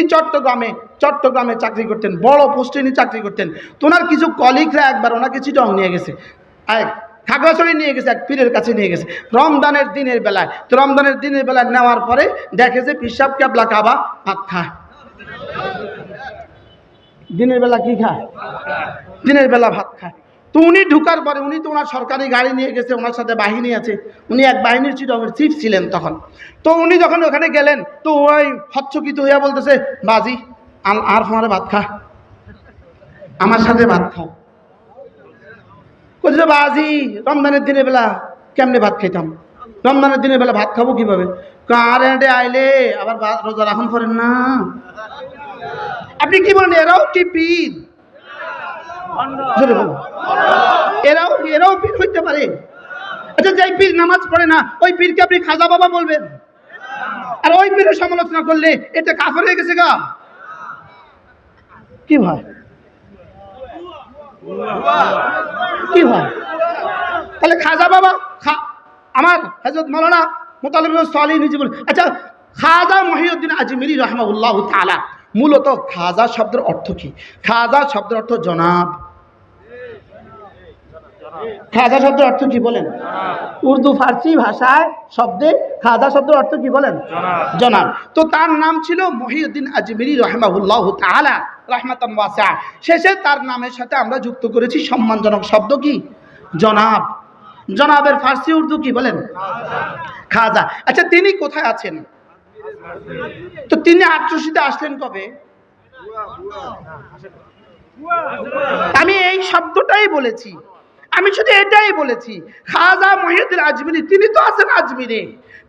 উনি চট্টগ্রামে চট্টগ্রামে চাকরি করতেন, বড় পোস্টে উনি চাকরি করতেন। তো ওনার কিছু কলিগরা একবার ওনাকে চিটং নিয়ে গেছে। এক খাগড়াছড়ি নিয়ে গেছে, এক পীরের কাছে নিয়ে গেছে। রমজানের দিনের বেলায়, তো রমজানের দিনের বেলায় নেওয়ার পরে দেখে যে পিসাব ক্যাবলা কাবা ভাত খায়। দিনের বেলা কি খায়? দিনের বেলা ভাত খায়। তো উনি ঢুকার পরে উনি তো ওনার সরকারি গাড়ি নিয়ে গেছে, ওনার সাথে বাহিনী আছে। উনি এক বাহিনীর চিটংয়ের চিফ ছিলেন তখন। তো উনি যখন ওখানে গেলেন, তো ওই হচ্ছকিত হইয়া বলতেছে, বাজি আর তোমার ভাত খা। আমার সাথে ভাত খাও। বলছে বাজি, রমজানের দিনের বেলা কেমনে ভাত খাইতাম? রমজানের দিনের বেলা ভাত খাব কীভাবে? কার এডে আইলে, আবার রোজা রাখুন করেন না। আপনি কি বলেন, এরাও কি পীর জোরে বলুন। এরাও এরাও পীর হইতে পারে। আচ্ছা যাই পীর নামাজ পড়ে না, ওই পীরকে আপনি খাজা বাবা বলবেন। আর ওই পীরের সমালোচনা করলে এটা কাফর হয়ে গেছে গা। কি কি তাহলে খাজা বাবা আমার হজরত মৌলানা মোতালিব সালি নিজে আচ্ছা খাজা মহিউদ্দিন আজমিরি রহমাউল্লাহ তালা মূলত খাজা শব্দের অর্থ কি? খাজা শব্দের অর্থ জনাব। খাজা শব্দের অর্থ কি বলেন? উর্দু ফার্সি ভাষায় শব্দে খাজা শব্দের অর্থ কি বলেন? জনাব। তো তার নাম ছিল মহিউদ্দিন আজমিরি রহমাহুল্লাহ তাআলা রাহমাতান ওয়াসা শেষে তার নামের সাথে আমরা যুক্ত করেছি সম্মানজনক শব্দ কি? জনাব। জনাবের ফার্সি উর্দু কি বলেন? খাজা। আচ্ছা তিনি কোথায় আছেন? তো তিনি আট্রসিতে আসলেন কবে? আমি এই শব্দটাই বলেছি। আমি শুধু এটাই বলেছি। খাজা মহিউদ্দিন আজমিরি তিনি তো আছেন আজমিরে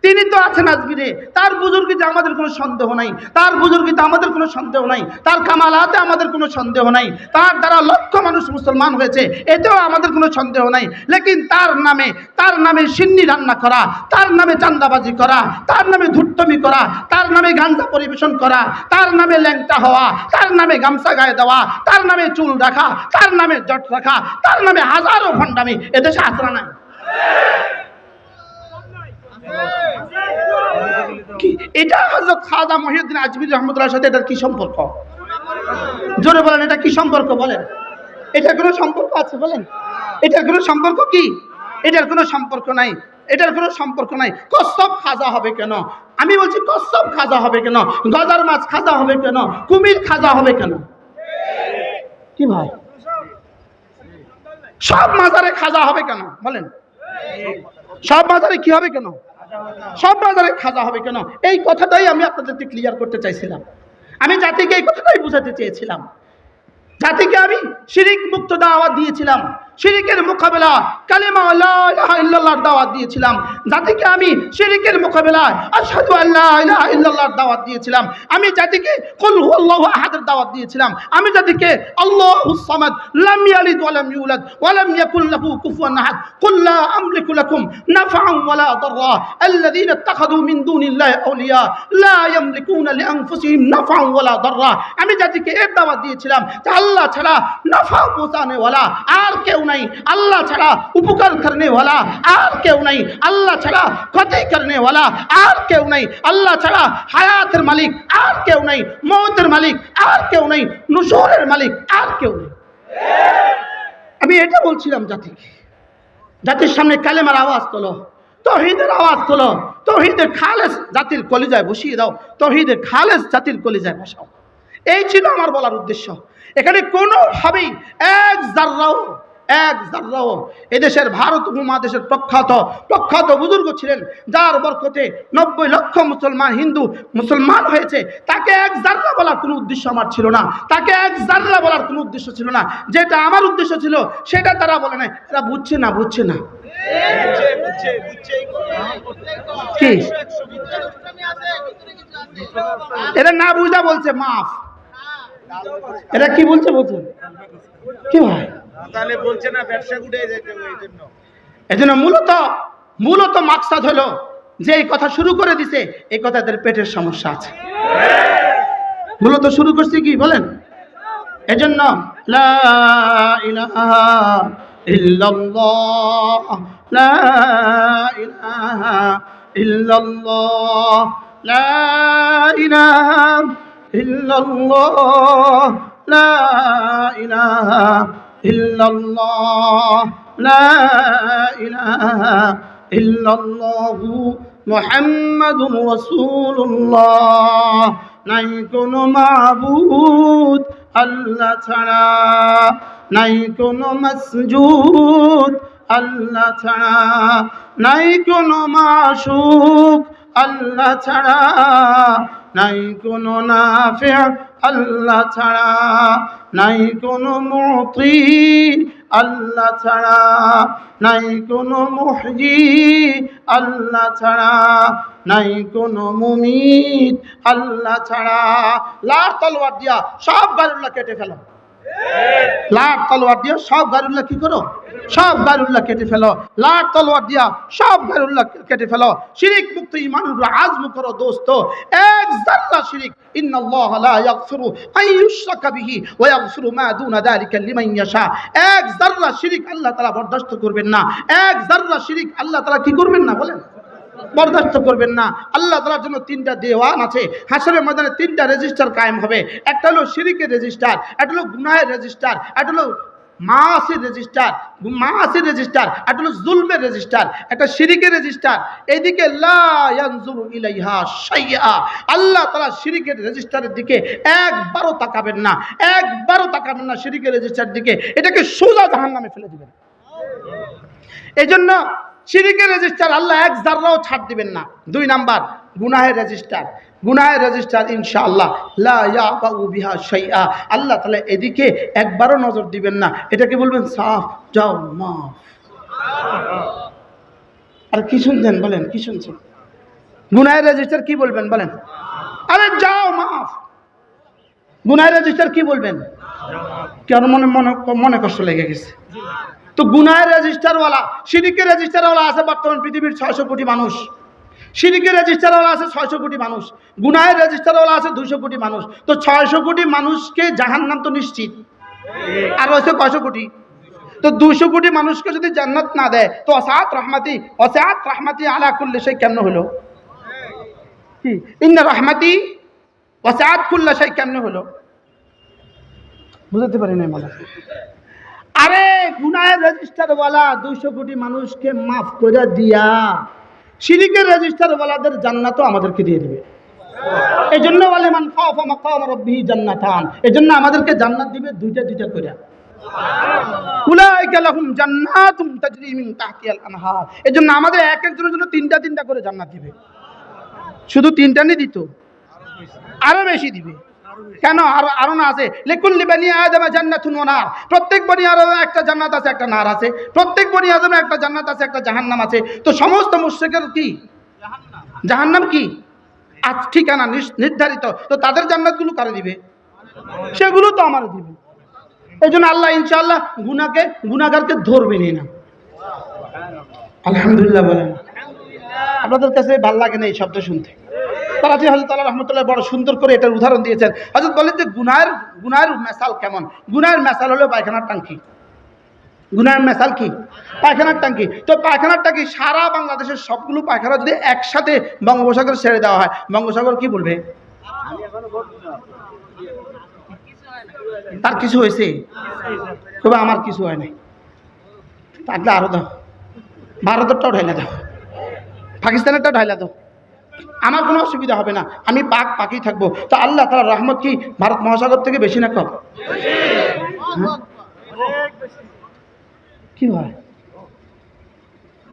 তিনি তো আছেন আজমিরে তার বুজুর্গিতে আমাদের কোনো সন্দেহ নাই, তার বুজুর্গিতে আমাদের কোনো সন্দেহ নাই, তার কামালাতে আমাদের কোনো সন্দেহ নাই, তার দ্বারা লক্ষ মানুষ মুসলমান হয়েছে, এতেও আমাদের কোনো সন্দেহ নাই। লেকিন তার নামে তার নামে সিন্নি রান্না করা, তার নামে চান্দাবাজি করা, তার নামে ধুট্টমি করা, তার নামে গাঞ্জা পরিবেশন করা, তার নামে ল্যাংটা হওয়া, তার নামে গামছা গায়ে দেওয়া, তার নামে চুল রাখা, তার নামে জট রাখা, তার নামে হাজারো ভণ্ডামি এদেশে আসরা নাই এটা হজরত খাজা মহিউদ্দিন আজমির রহমতুল্লাহর সাথে এটার কি সম্পর্ক? জোরে বলেন, এটা কি সম্পর্ক বলেন? এটার কোনো সম্পর্ক আছে বলেন? এটার কোনো সম্পর্ক কি? এটার কোনো সম্পর্ক নাই। এটার কোনো সম্পর্ক নাই। কচ্ছপ খাজা হবে কেন? আমি বলছি কচ্ছপ খাজা হবে কেন? গজার মাছ খাজা হবে কেন? কুমির খাজা হবে কেন? কি ভাই? সব মাজারে খাজা হবে কেন? বলেন। সব মাজারে কি হবে কেন? সব মাজারে খাজা হবে কেন? এই কথাটাই আমি আপনাদেরকে ক্লিয়ার করতে চাইছিলাম। আমি জাতিকে এই কথাটাই বোঝাতে চেয়েছিলাম। জাতিকে আমি শিরিক মুক্ত দাওয়া দিয়েছিলাম। শিরিকের মোকাবেলা কালেমা ইলাহা ইল্লাল্লাহর দাওয়াত দিয়েছিলাম জাতিকে আমি শিরিকের মোকাবেলা আশহাদু আল্লা ইলাহা ইল্লাল্লাহর দাওয়াত দিয়েছিলাম আমি জাতিকে কুল হুয়াল্লাহু আহাদের দাওয়াত দিয়েছিলাম আমি জাতিকে আল্লাহু সামাদ লাম ইয়ালিদ ওয়া লাম ইউলাদ ওয়া লাম ইয়াকুল লাহু কুফুয়ান আহাদ কুল লা আমলিকু লাকুম নাফআন ওয়া লা দাররা আল্লাযীনা ইত্তাখাযু মিন দুনিল্লাহি আউলিয়া লা ইয়ামলিকুনা লিআনফুসিহিম নাফআন ওয়া লা দাররা আমি জাতিকে এর দাওয়াত দিয়েছিলাম যে আল্লাহ ছাড়া নাফা পৌঁছানেওয়ালা আর কেউ নাই, আল্লাহ ছাড়া উপকার করনে আর কেউ নাই, আল্লাহ ছাড়া ক্ষতি করনে আর কেউ নাই, আল্লাহ ছাড়া হায়াতের মালিক আর কেউ নাই, মৌতের মালিক আর কেউ নাই, নুসুরের মালিক আর কেউ নেই। আমি এটা বলছিলাম জাতিকে। জাতির সামনে কালেমার আওয়াজ তোলো, তহিদের আওয়াজ তোলো, তহিদের খালেস জাতির কলিজায় বসিয়ে দাও, তহিদের খালেস জাতির কলিজায় বসাও। এই ছিল আমার বলার উদ্দেশ্য। এখানে কোনোভাবেই এক জাররাও এক জাররাও এদেশের ভারত উপমহাদেশের প্রখ্যাত প্রখ্যাত বুজুর্গ ছিলেন, যার বরকতে নব্বই লক্ষ মুসলমান হিন্দু মুসলমান হয়েছে। তাকে এক জাররা বলার কোনো উদ্দেশ্য আমার ছিল না। তাকে এক জাররা বলার কোনো উদ্দেশ্য ছিল না। যেটা আমার উদ্দেশ্য ছিল, সেটা তারা বলে না এরা বুঝছে না বুঝছে না। কি? এরা না বুঝা বলছে, মাফ। এরা কি বলছে বলছে? কি ভাই? তাহলে বলছে না ব্যবসা গুটে যেতে হবে এই জন্য মূলত মূলত মাকসাদ হলো যে এই কথা শুরু করে দিছে, এই কথা তাদের পেটের সমস্যা আছে। মূলত শুরু করছে কি বলেন? এজন্য, লা إلا الله لا إله إلا الله محمد رسول الله নাই কোনো মাবুদ আল্লাহ ছাড়া নাই কোনো মসজুদ আল্লাহ ছাড়া নাই কোনো মাসুক আল্লাহ ছাড়া নাই কোনো নাফে আল্লাহ ছাড়া নাই কোনো মতি আল্লাহ ছাড়া নাই কোনো মুহজি আল্লাহ ছাড়া নাই কোনো মুমিত আল্লাহ ছাড়া লার তলোয়ার দিয়া সব গারুল্লাহ কেটে ফেলো। লাট তলোয়ার দিয়া সব গারুল্লাহ কি করো? সব গারুল্লাহ কেটে ফেলো। লাট তলোয়ার দিয়া সব গারুল্লাহ কেটে ফেলো। শিরিক মুক্ত ইমানুর আজম করো দোস্ত। এক জাল্লা শিরিক। লা ইয়াগফিরু আন ইউশরাকা বিহি ওয়া ইয়াগফিরু মা দুনা যালিকা লিমান ইয়াশা। এক জাররা শিরিক আল্লাহ তাআলা বরদাস্ত করবেন না। এক জাররা শিরিক আল্লাহ তাআলা কি করবেন না বলেন? বরদাস্ত করবেন না। আল্লাহ তালার জন্য তিনটা দেওয়ান আছে। হাসরের ময়দানে তিনটা রেজিস্টার কায়েম হবে। একটা হলো শিরিকের রেজিস্টার একটা হলো গুনাহের রেজিস্টার একটা হলো মাসির রেজিস্টার মাসির রেজিস্টার একটা হলো জুলমের রেজিস্টার একটা শিরিকের রেজিস্টার এদিকে লা ইলাইহা আল্লাহ তাআলা শিরিকের রেজিস্টারের দিকে একবারও তাকাবেন না। একবারও তাকাবেন না শিরিকের রেজিস্টারের দিকে। এটাকে সোজা জাহান্নামে ফেলে দিবেন। এই জন্য শিরিকের রেজিস্টার আল্লাহ এক জাররাও ছাড় দিবেন না। দুই নাম্বার, গুনাহের রেজিস্টার গুনাহের রেজিস্টার ইনশাআল্লাহ। বিহা শাইআ। আল্লাহ তাআলা এদিকে একবারও নজর দিবেন না। এটাকে বলবেন? সাফ, যাও, মাফ। আর কি শুনছেন বলেন, কি শুনছেন? গুনাহের রেজিস্টার কি বলবেন বলেন? আরে যাও, মাফ। গুনাহের রেজিস্টার কি বলবেন? কেন মনে মনে মনে কষ্ট লেগে গেছে? তো গুনাহের রেজিস্টারওয়ালা সিরিকের রেজিস্টারওয়ালা আছে বর্তমান পৃথিবীর ছয়শো কোটি মানুষ। সিরিকের রেজিস্টারওয়ালা আছে ছয়শো কোটি মানুষ। গুনাহের রেজিস্টারওয়ালা আছে দুইশো কোটি মানুষ। তো ছয়শো কোটি মানুষকে জাহান নাম তো নিশ্চিত। আর রয়েছে কয়শো কোটি? তো দুইশো কোটি মানুষকে যদি জান্নাত না দেয়, তো অসাত রহমাতি অসাত রহমাতি আলা করলে সে কেমন হলো? ইন্না রহমাতি, অসাত খুললে সেই কেমন হলো? বুঝতে পারি না বলা আরে গুনাহের রেজিস্টার ওয়ালা দুইশো কোটি মানুষকে মাফ করে দিয়া শিরিকের রেজিস্টার ওয়ালাদের জান্নাতও আমাদেরকে দিয়ে দিবে। এই জন্য বলে, মান রব্বিহি জান্নাতান। এই জন্য আমাদেরকে জান্নাত দিবে দুইটা দুইটা করে এই জন্য আমাদের এক একজনের জন্য তিনটা তিনটা করে জান্নাত দিবে। শুধু তিনটা নিয়ে দিত, আরও বেশি দিবে। কেন? আরও আরও না আছে। লিকুল্লি বানি আদম জান্নাতুন ওয়া নার। প্রত্যেক বনি আদম একটা জান্নাত আছে, একটা নার আছে। প্রত্যেক বনি আদমে একটা জান্নাত আছে, একটা জাহান্নাম আছে। তো সমস্ত মুশরিকের কি? জাহান্নাম কি? আজ ঠিকানা নির্ধারিত। তো তাদের জান্নাতগুলো কারে দিবে? সেগুলো তো আমার দিবে। এই জন্য আল্লাহ ইনশাআল্লাহ গুনাকে গুনাগারকে ধরবেনই না। আলহামদুলিল্লাহ বলেন। আপনাদের কাছে ভালো লাগে না এই শব্দ শুনতে? তারাজি হজরত আল্লাহ রহমতুল্লাহ বড় সুন্দর করে এটার উদাহরণ দিয়েছেন। হজরত বলেন যে গুনায়ের গুনায়ের মেসাল কেমন? গুনায়ের মেসাল হলো পায়খানার টাঙ্কি গুনায়ের মেসাল কি? পায়খানার টাঙ্কি তো পায়খানার টাঙ্কি সারা বাংলাদেশের সবগুলো পায়খানা যদি একসাথে বঙ্গোপসাগর ছেড়ে দেওয়া হয়, বঙ্গোপসাগর কি বলবে? তার কিছু হয়েছে? তবে আমার কিছু হয় নাই। থাকলে আরও দাও। ভারতেরটাও ঢাইলা দাও। পাকিস্তানেরটাও ঢাইলা দাও। আমার কোনো অসুবিধা হবে না। আমি পাক পাকেই থাকব। তো আল্লাহ তালা রহমত কি ভারত মহাসাগর থেকে বেশি না কম? কি হয়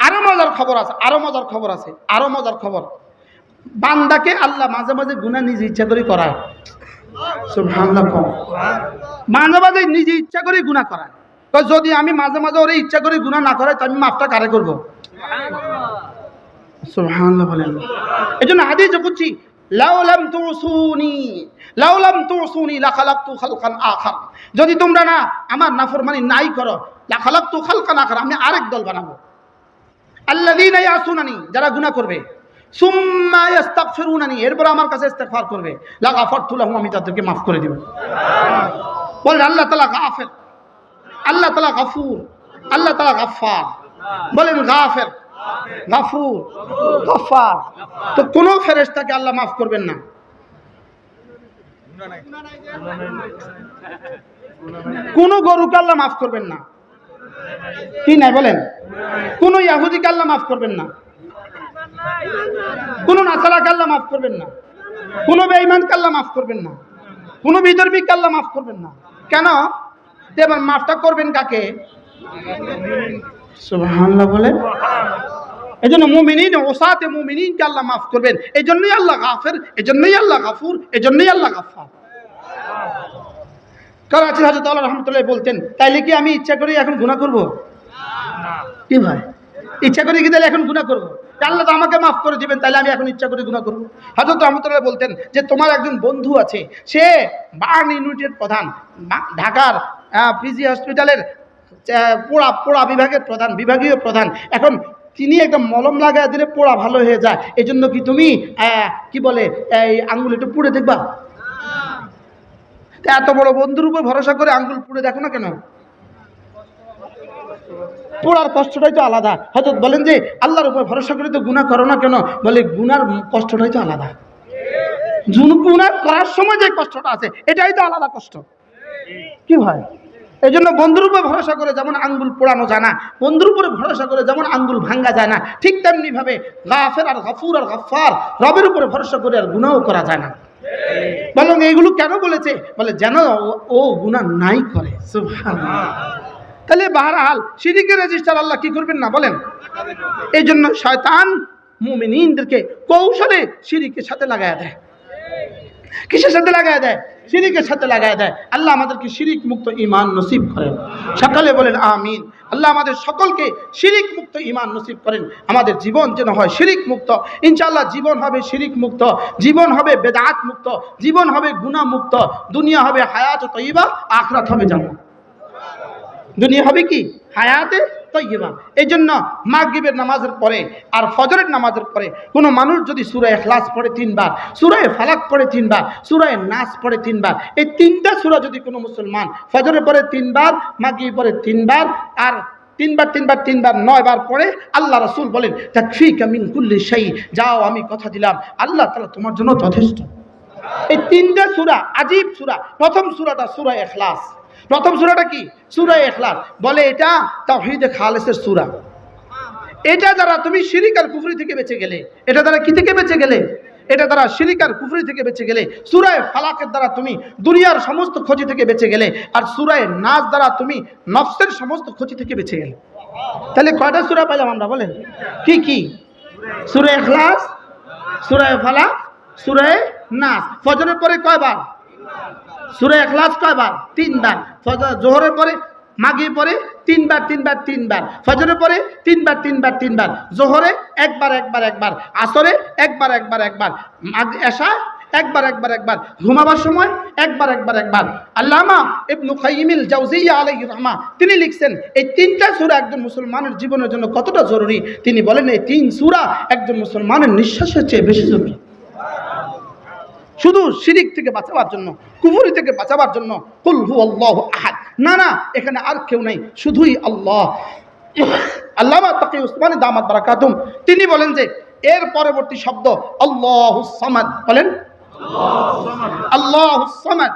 আরও মজার খবর আছে, আরও মজার খবর আছে, আরও মজার খবর। বান্দাকে আল্লাহ মাঝে মাঝে গুণা নিজে ইচ্ছা করে করায়। মাঝে মাঝে নিজে ইচ্ছা করে গুণা করায়। তো যদি আমি মাঝে মাঝে ওরে ইচ্ছা করে গুণা না করাই তো আমি মাফটা কারে করব? যদি তোমরা না আমার নাফরমানি নাই করো লা খালাকতু খালকান আখার, আমি আরেক দল বানাবো। আল্লাযীনা যারা গুনাহ করবে। এরপর আমার কাছে করবে। আমি তাদেরকে মাফ করে দেব। বলেন, আল্লাহ তাআলা আল্লাহ আল্লাহ গাফুর, গফার। তো কোনো ফেরেশতাকে আল্লাহ মাফ করবেন না। কোন গরুকে আল্লাহ মাফ করবেন না। কি নাই বলেন? কোন ইয়াহুদিকে আল্লাহ মাফ করবেন না। কোন নাসারাকে আল্লাহ মাফ করবেন না। কোন বেঈমানকে আল্লাহ মাফ করবেন না। কোন বিদর্মীকে আল্লাহ মাফ করবেন না। কেন? এবার মাফটা করবেন কাকে? সুবহানাল্লাহ বলেন। এই জন্য মুমিনিন, ওসাতে মুমিনিনকে আল্লাহ মাফ করবেন। এই জন্যই আল্লাহ গাফের এই জন্যই আল্লাহ গাফুর এই জন্যই আল্লাহ গাফার করাচি হাজরত আল্লাহ রহমতুল্লাহ বলতেন, তাইলে কি আমি ইচ্ছা করি এখন গুণা করব? কি ভাই? ইচ্ছা করে কি তাহলে এখন গুণা করব? আল্লাহ তো আমাকে মাফ করে দিবেন তাহলে আমি এখন ইচ্ছা করে গুণা করব। হাজরত রহমতুল্লাহ বলতেন যে, তোমার একজন বন্ধু আছে, সে বার্ন ইউনিটের প্রধান ঢাকার পিজি হসপিটালের পোড়া পোড়া বিভাগের প্রধান, বিভাগীয় প্রধান। এখন তিনি একটা মলম লাগায় দিলে পোড়া ভালো হয়ে যায়। এই জন্য কি তুমি কি বলে, এই আঙ্গুল একটু পুড়ে দেখবা? এত বড় বন্ধুর উপর ভরসা করে আঙ্গুল পুড়ে দেখো না কেন? পোড়ার কষ্টটাই তো আলাদা। হয়তো বলেন যে, আল্লাহর উপর ভরসা করে তো গুণা করো না কেন? বলে, গুনার কষ্টটাই তো আলাদা। গুণা করার সময় যে কষ্টটা আছে, এটাই তো আলাদা কষ্ট। কি হয়? এই জন্য বন্ধুর উপরে ভরসা করে যেমন আঙ্গুল পোড়ানো যায় না বন্ধুর উপরে ভরসা করে যেমন আঙ্গুল ভাঙ্গা যায় না ঠিক তেমনি ভাবে গাফের আর গাফুর আর গাফার রবের উপরে ভরসা করে আর গুণাও করা যায় না। বলুন এইগুলো কেন বলেছে? বলে যেন ও- গুণা নাই করে। তাহলে বাহারাল সিরিকের রেজিস্টার আল্লাহ কি করবেন না বলেন? এই জন্য শয়তান মুমিনিনদেরকে কৌশলে সিরিকের সাথে লাগায় দেয়। কিসের সাথে লাগায় দেয়? শিরিকের সাথে লাগায় দেয়। আল্লাহ আমাদেরকে শিরিক মুক্ত ইমান নসিব করেন। সকালে বলেন, আমিন। আল্লাহ আমাদের সকলকে শিরিক মুক্ত ইমান নসিব করেন। আমাদের জীবন যেন হয় শিরিক মুক্ত। ইনশাল্লাহ জীবন হবে শিরিক মুক্ত। জীবন হবে বেদাত মুক্ত। জীবন হবে গুণা মুক্ত। দুনিয়া হবে হায়াত তৈবা আখরাত হবে জান্নাত। দুনিয়া হবে কি? হায়াতে তৈবা এই জন্য মাগরিবের নামাজের পরে আর ফজরের নামাজের পরে কোনো মানুষ যদি সুরায় এখলাস পড়ে তিনবার সুরায় ফালাক পড়ে তিনবার সুরায় নাচ পড়ে তিনবার, এই তিনটা সুরা যদি কোনো মুসলমান ফজরের পরে তিনবার, মাগরিব পরে তিনবার আর তিনবার তিনবার তিনবার নয় বার পরে আল্লাহ রসুল বলেন, তাকফিকা মিন কুল্লি সেই যাও, আমি কথা দিলাম, আল্লাহ তাআলা তোমার জন্য যথেষ্ট। এই তিনটা সুরা আজীব সুরা, প্রথম সুরাটা সুরা এখলাস প্রথম সুরাটা কি? সুরা এখলাস। বলে এটা তাওহীদে খালেসের সুরা। এটা দ্বারা তুমি শিরিক আর কুফরি থেকে বেঁচে গেলে। এটা দ্বারা কি থেকে বেঁচে গেলে? এটা দ্বারা শিরিক আর কুফরি থেকে বেঁচে গেলে। সুরায় ফালাকের দ্বারা তুমি দুনিয়ার সমস্ত ক্ষতি থেকে বেঁচে গেলে। আর সুরায় নাচ দ্বারা তুমি নফসের সমস্ত ক্ষতি থেকে বেঁচে গেলে। তাহলে কয়টা সুরা পাইলাম আমরা বলেন? কি কি? সুরায় এখলাস সুরায় ফালাক সুরায় নাচ ফজরের পরে কয়বার? সুরে এখলাস কয়বার? তিনবার। জোহরের পরে মাগির পরে তিনবার তিনবার তিনবার। ফজরের পরে তিনবার তিনবার তিনবার। জোহরে একবার একবার একবার। আসরে একবার একবার একবার। এশা একবার একবার একবার। ঘুমাবার সময় একবার একবার একবার। আল্লামা ইবনু কাইমিল জাউজিয়া আলাইহির রহমা, তিনি লিখছেন, এই তিনটা সূরা একজন মুসলমানের জীবনের জন্য কতটা জরুরি? তিনি বলেন, এই তিন সূরা একজন মুসলমানের নিঃশ্বাসের চেয়ে বেশি জরুরি। শুধু শিরিক থেকে বাঁচাবার জন্য, কুফুরি থেকে বাঁচাবার জন্য কুল হু আল্লাহ আহাদ। না না, এখানে আর কেউ নেই, শুধুই আল্লাহ। আল্লামা তাকে উসমানী দামাত বারাকাতুম, তিনি বলেন যে, এর পরবর্তী শব্দ আল্লাহ সামাদ। বলেন? আল্লাহ সামাদ।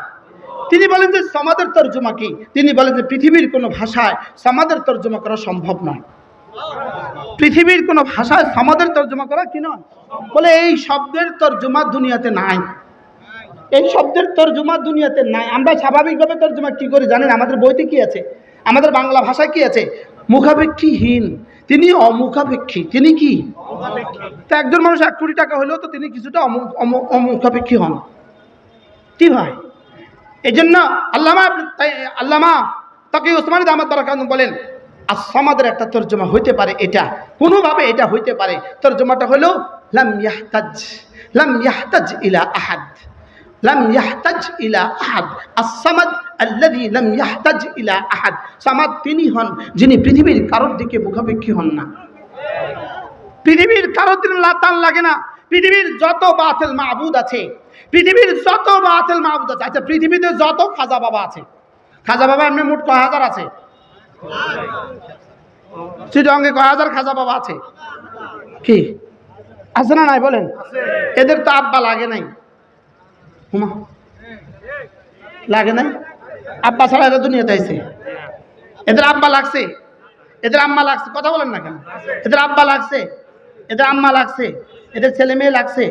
তিনি বলেন যে, সমাদের তর্জমা কি? তিনি বলেন যে, পৃথিবীর কোনো ভাষায় সমাদের তর্জমা করা সম্ভব নয়। পৃথিবীর কোনো ভাষায় সমাদের তর্জমা করা কি নয়? বলে, এই শব্দের তর্জমা দুনিয়াতে নাই। এই শব্দের তর্জমা দুনিয়াতে নাই। আমরা স্বাভাবিকভাবে তর্জমা কি করি জানেন? আমাদের বইতে কি আছে? আমাদের বাংলা ভাষায় কি আছে? মুখাপেক্ষীহীন। তিনি অমুখাপেক্ষী। তিনি কি? তা একজন মানুষ এক কোটি টাকা হলেও তো তিনি কিছুটা অমু- অমু- অমুখাপেক্ষী হন। কি ভাই এই জন্য আল্লামা আল্লামা তাকে ওসমানী দামাত বারাকান বলেন আর সমাদের একটা তর্জমা হইতে পারে এটা। কোনোভাবে এটা হইতে পারে। তর্জমাটা হলো লাম ইয়াহতাজ লাম ইয়াহতাজ ইলা আহাদ। লাম ইয়াহতাজ ইলা আহাদ। আসামাদ আল্লাযী লাম ইয়াহতাজ ইলা আহাদ। সামাদ তিনি হন যিনি পৃথিবীর কারোর দিকে মুখাপেক্ষী হন না। পৃথিবীর কারোর দিন লাতান লাগে না। পৃথিবীর যত বাতিল মাহবুদ আছে, পৃথিবীর যত বাতিল মাহবুদ আছে আচ্ছা পৃথিবীতে যত খাজা বাবা আছে, খাজা বাবা এমনি মোট কয় হাজার আছে? চিটঙ্গে কয় হাজার খাজা বাবা আছে? কি? আছে না নাই বলেন? এদের তো আব্বা লাগে নাই। হুমা। লাগে না আব্বা ছাড়া এরা দুনিয়াতে আইছে। এদের আব্বা লাগছে। এদের আম্মা লাগছে। কথা বলেন না কেন? এদের আব্বা লাগছে। এদের আম্মা লাগছে। এদের ছেলে মেয়ে লাগছে।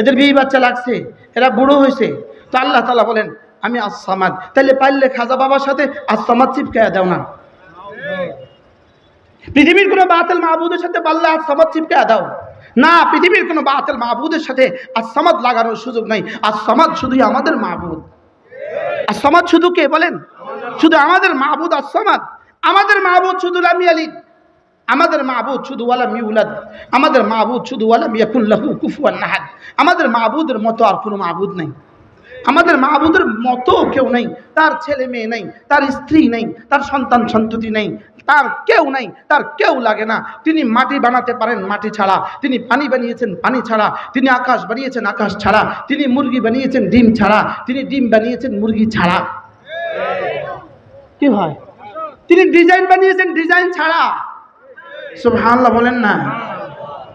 এদের বিয়ে বাচ্চা লাগছে। এরা বুড়ো হয়েছে তো আল্লাহ তালা বলেন, আমি আসামাদ তাহলে পারলে খাজা বাবার সাথে আসামাদ চিপকায়া দাও না। পৃথিবীর কোনো বাতিল মাহবুদের সাথে পারলে আসামাদ চিপকায়া দাও। না, পৃথিবীর কোনো বাতিল মাহবুদের সাথে আর সমাজ লাগানোর সুযোগ নাই। সমাজ শুধুই আমাদের মাহবুদ। আসামাদ শুধু কে বলেন? শুধু আমাদের মাহবুদ আসামাদ আমাদের মাহবুদ শুধু লামি আলী আমাদের মাহবুদ শুধু ওয়ালা মিউলাদ। আমাদের মাহবুদ শুধু ওয়ালা মিয়াকুল্লাহু কুফুয়ান নাহাদ আমাদের মাহবুদের মতো আর কোনো মাহবুদ নেই। আমাদের মাহবুদের মতো কেউ নেই। তার ছেলে মেয়ে নেই, তার স্ত্রী নেই, তার সন্তান সন্ততি নেই, তার কেউ নেই, তার কেউ লাগে না। তিনি মাটি বানাতে পারেন মাটি ছাড়া। তিনি পানি বানিয়েছেন পানি ছাড়া। তিনি আকাশ বানিয়েছেন আকাশ ছাড়া। তিনি মুরগি বানিয়েছেন ডিম ছাড়া। তিনি ডিম বানিয়েছেন মুরগি ছাড়া। কি হয় তিনি ডিজাইন বানিয়েছেন ডিজাইন ছাড়া। সুবহানাল্লাহ বলেন না।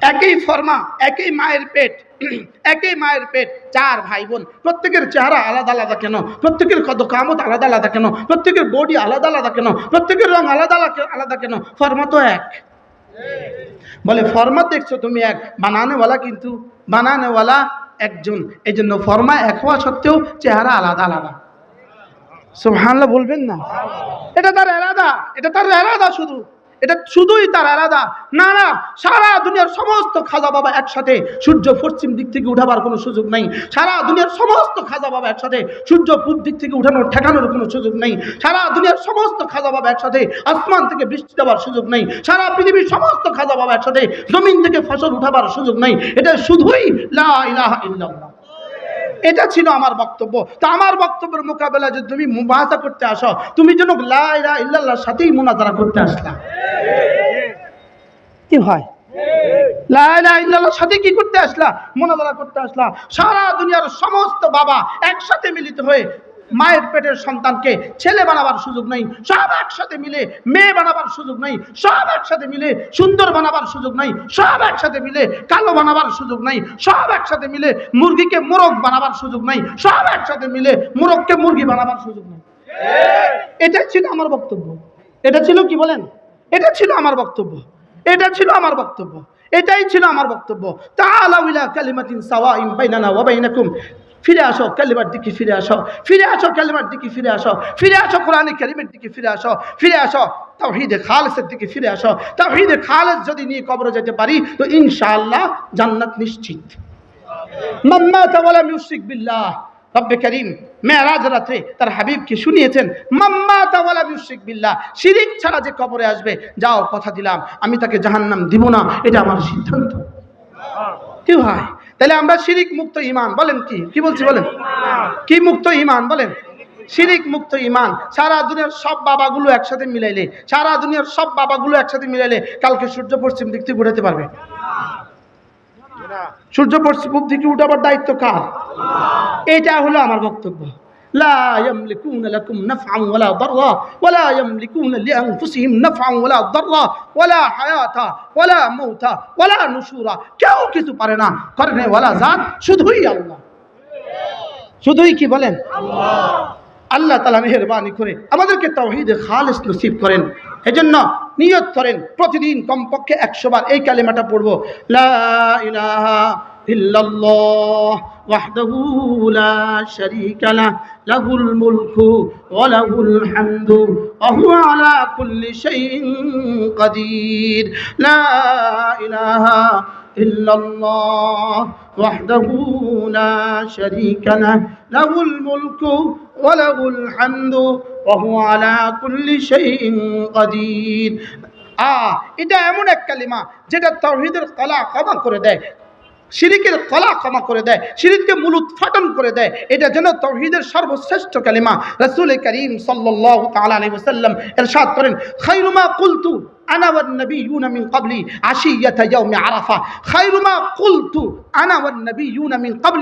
একই ফর্মা, একই মায়ের পেট, একই মায়ের পেট, চার ভাই বোন প্রত্যেকের চেহারা আলাদা আলাদা কেন? প্রত্যেকের কত কামত আলাদা আলাদা কেন? প্রত্যেকের বডি আলাদা আলাদা কেন? প্রত্যেকের রং আলাদা আলাদা আলাদা কেন? ফর্মা তো এক। বলে, ফর্মা দেখছ তুমি এক, বানানেওয়ালা কিন্তু, বানানেওয়ালা একজন। এই জন্য ফর্মা এক হওয়া সত্ত্বেও চেহারা আলাদা আলাদা। সুবহানাল্লাহ বলবেন না? এটা তার এরাদা, এটা তার এরাদা শুধু। এটা শুধুই তার আলাদা। না না, সারা দুনিয়ার সমস্ত খাজা বাবা একসাথে সূর্য পশ্চিম দিক থেকে উঠাবার কোনো সুযোগ নেই। সারা দুনিয়ার সমস্ত খাজা বাবা একসাথে সূর্য পূব দিক থেকে উঠানোর, ঠেকানোর কোনো সুযোগ নেই। সারা দুনিয়ার সমস্ত খাজা বাবা একসাথে আসমান থেকে বৃষ্টি দেওয়ার সুযোগ নেই। সারা পৃথিবীর সমস্ত খাজা বাবা একসাথে জমিন থেকে ফসল উঠাবার সুযোগ নেই। এটা শুধুই লা ইলাহা এটা ছিল আমার বক্তব্য। তা আমার বক্তব্যের মোকাবেলা যে তুমি মুবাহাসা করতে আসো, তুমি যেন লা ইলাহা ইল্লাল্লাহর সাথেই মুনাজারা করতে আসলা কি হয়? সাথে কি করতে আসলা? মোনাজারা করতে আসলা। সারা দুনিয়ার সমস্ত বাবা একসাথে মিলিত হয়ে মায়ের পেটের সন্তানকে ছেলে বানাবার সুযোগ নেই, সব একসাথে মিলে মেয়ে বানাবার সুযোগ নেই, সব একসাথে মিলে সুন্দর বানাবার সুযোগ নেই, সব একসাথে মিলে কালো বানাবার সুযোগ নেই, সব একসাথে মিলে মুরগিকে মোরগ বানাবার সুযোগ নেই, সব একসাথে মিলে মোরগকে মুরগি বানাবার সুযোগ নেই। এটাই ছিল আমার বক্তব্য। এটা ছিল কি বলেন? এটা ছিল আমার বক্তব্য। এটা ছিল আমার বক্তব্য। এটাই ছিল আমার বক্তব্য। তাআলা ইলা কালিমাতিন সাওয়াইন বাইনানা ওয়া ফিরে আসো কালিমার দিকে ফিরে আসো ফিরে আসো কালিমার দিকে ফিরে আসো ফিরে আসো কোরআনে কালিমের দিকে ফিরে আসো ফিরে আসো তাওহীদে খালেসের দিকে ফিরে আসো তাওহীদে খালেস যদি নিয়ে কবরে যেতে পারি তো ইনশাআল্লাহ জান্নাত নিশ্চিত। বিল্লাহ রব্বে করিম মেরাজ রাত্রে তার হাবিবকে শুনিয়েছেন মাম্মা তাওয়ালা শিরিক ছাড়া যে কবরে আসবে যাও কথা দিলাম আমি তাকে জাহান্নাম দিব না এটা আমার সিদ্ধান্ত। কি ভাই তাহলে আমরা শিরিক মুক্ত ইমান বলেন কি? কি বলছি বলেন? কি মুক্ত ইমান বলেন? শিরিক মুক্ত ইমান সারা দুনিয়ার সব বাবাগুলো একসাথে মিলাইলে, সারা দুনিয়ার সব বাবাগুলো একসাথে মিলাইলে কালকে সূর্য পশ্চিম দিক থেকে উঠাতে পারবে। সূর্য পশ্চিম দিকে উঠাবার দায়িত্ব কার? এটা হলো আমার বক্তব্য। লা ইয়ামলিকুনা লাকুম নাফআন ওয়ালা দাররা ওয়ালা ইয়ামলিকুনা লিআনফুসিহিম নাফআন ওয়ালা দাররা ওয়ালা হায়াতা ওয়ালা মাউতা ওয়ালা নুশুরা কেউ কিছু পারে না। করনে ওয়ালা জাত শুধুই আল্লাহ। শুধুই কি বলেন? আল্লাহ। আল্লাহ তালা মেহেরবানি করে আমাদেরকে তাওহিদের খালেস নসিব করেন। এজন্য নিয়ত করেন। প্রতিদিন কমপক্ষে একশো বার এই কালেমাটা পড়ব। লা ইলাহা ইল্লাল্লাহ। ওয়াহদাহু লা শারীকা লাহ লাহুল মুলকু ওয়া লাহুল হামদু ওয়া হুয়া আলা কুল্লি শাইইন কাদির লা ইলাহা إلا الله وحده لا شريك له له الملك وله الحمد وهو على كل شيء قدير আহ এটা এমন এক কালিমা যেটা তাওহীদের কলা ক্ষমা করে দেয় শিরিকের কলা ক্ষমা করে দেয়, সিরিককে মূল উৎফাটন করে দেয়। এটা যেন তহিদের সর্বশ্রেষ্ঠ কালিমা। রসুল করিম সাল্লাম আলাইহি ওয়াসাল্লাম ইরশাদ করেন খাইরুমা কুলতু আনা والنبيون من قبلي عشية يوم ইয়াউমি আরাফা। ما কুলতু আনা والنبيون من قبلي